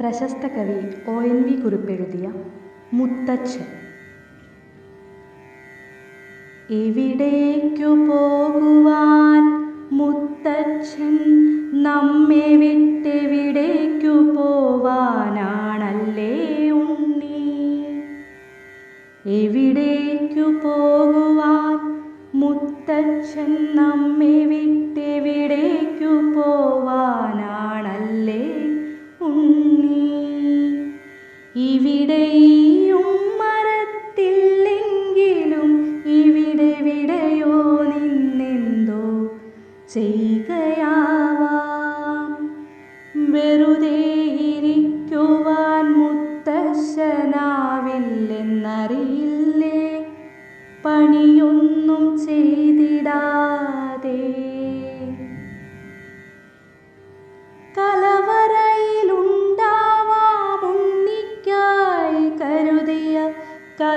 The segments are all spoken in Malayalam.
പ്രശസ്ത കവി ഒ എൻ വി കുറിപ്പെഴുതിയ മുത്തച്ഛൻ. എവിടേക്കു പോകുവാൻ മുത്തച്ഛൻ നമ്മെ വിട്ടെവിടേക്കു പോവാനാണല്ലേ ഉണ്ണി എവിടേക്കു പോകുവാൻ മുത്തച്ഛൻ നമ്മെ വിട്ടെവിടേക്കു പോവാനാണല്ലേ ഇവിടെ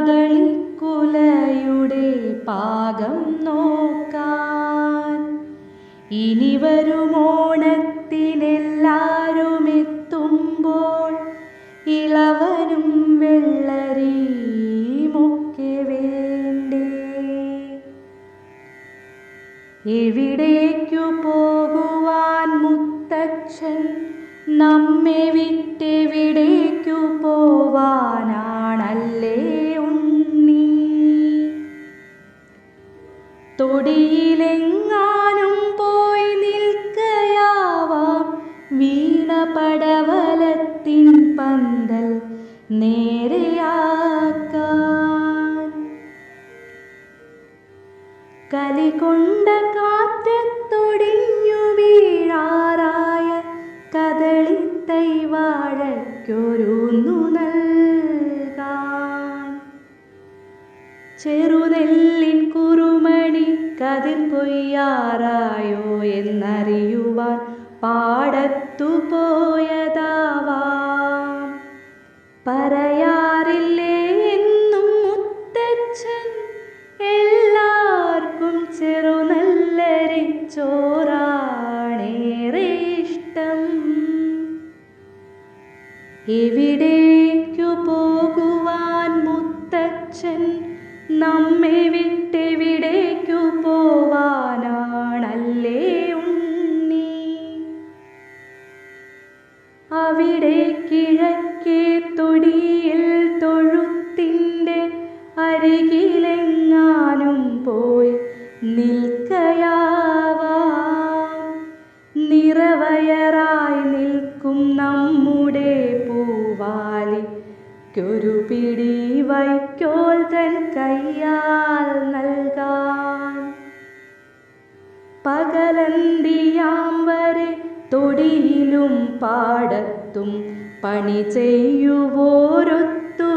കദളിക്കുലയുടെ പാകം നോക്കാൻ. ഇനി വരും ഓണത്തിനെല്ലാരും എത്തുമ്പോൾ ഇളവനും വെള്ളരിയുമൊക്കെ തൊടിയിലെങ്ങാനും പോയി നിൽക്കയാവാം. വീണ പടവലത്തിൻ പന്തൽ നേരെയാക്കാൻ. കലികൊണ്ട കാറ്റത്തൊടിഞ്ഞു വീഴാറായ കദളിത്തൈ വാഴയ്ക്കൊരുന്നു നൽകാൻ. ചെറുനെല്ല കൊയ്യാറായോ എന്നറിയുവാൻ പാടത്തു പോയതാവാം പറയാറില്ലേ എന്നും മുത്തച്ഛൻ എല്ലാവർക്കും ചെറുനല്ലരിച്ചോറാണേറെ ഇഷ്ടം. എവിടേക്കു പോകുവാൻ മുത്തച്ഛൻ നമ്മെ വിട്ടെവിടേക്കു പോവാനാണല്ലേ ഉണ്ണി? അവിടെ കിഴക്കേ പൂവാലിക്കൊരു പിടി വൈക്കോൽ തൻ കയ്യാൽ നൽകാൻ. പകലന്തിയാം വരെ തൊടിയിലും പാടത്തും പണി ചെയ്യുവോരൊത്തു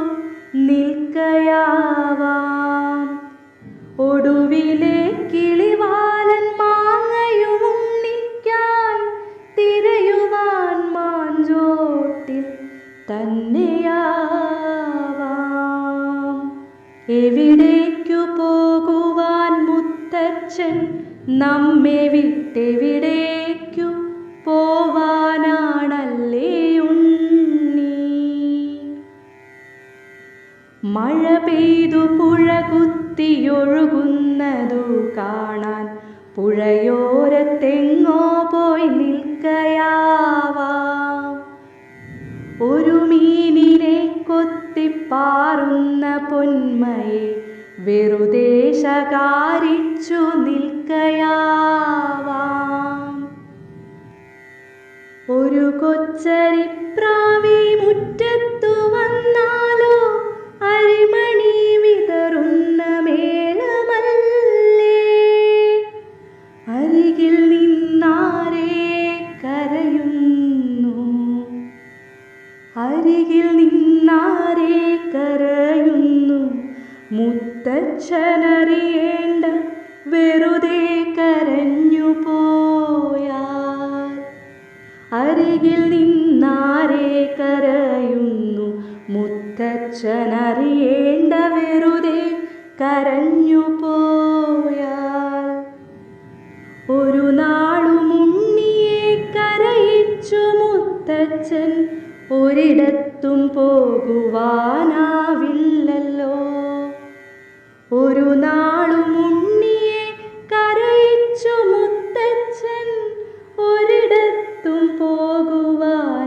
നിൽക്കയാവാം. ഒടുവിലെ കിളിവാലൻ എവിടേക്കു പോകുവാൻ മുത്തച്ഛൻ നമ്മെ വിട്ടെവിടേക്കു പോവാനാണല്ലേ ഉണ്ണി? മഴ പെയ്തു പുഴ കുത്തിയൊഴുകുന്നതു കാണാൻ പുഴയോരത്തെങ്ങോ പോയി നിൽക്കയാവാം കൊത്തിപ്പാറുന്ന പൊന്മയെ വെറുതെ ശകാരിച്ചു നിൽക്കയാവാം. ഒരു കൊച്ചരിപ്രാവി മുറ്റത്തു വന്നാലോ അരിമണി വിതറുന്ന മേളമല്ലേ? അരികിൽ നിന്നാരേ കരയുന്നു? അരികിൽ നിന്നാരേ കരയുന്നു. മുത്തച്ഛനറിയേണ്ട വെറുതെ കരഞ്ഞു പോയാൽ. അരികിൽ നിന്നാരേ കരയുന്നു. മുത്തച്ഛനറിയേണ്ട വെറുതെ കരഞ്ഞു പോയാൽ. ഒരു നാളുമുണ്ണിയെ കരയിച്ചു മുത്തച്ഛൻ. ഒരിടത്തും പോകുവാനാവില്ലല്ലോ. ഒരു നാളും ഉണ്ണിയെ കരയിച്ചു മുത്തച്ഛൻ ഒരിടത്തും പോകുവാനാവില്ലല്ലോ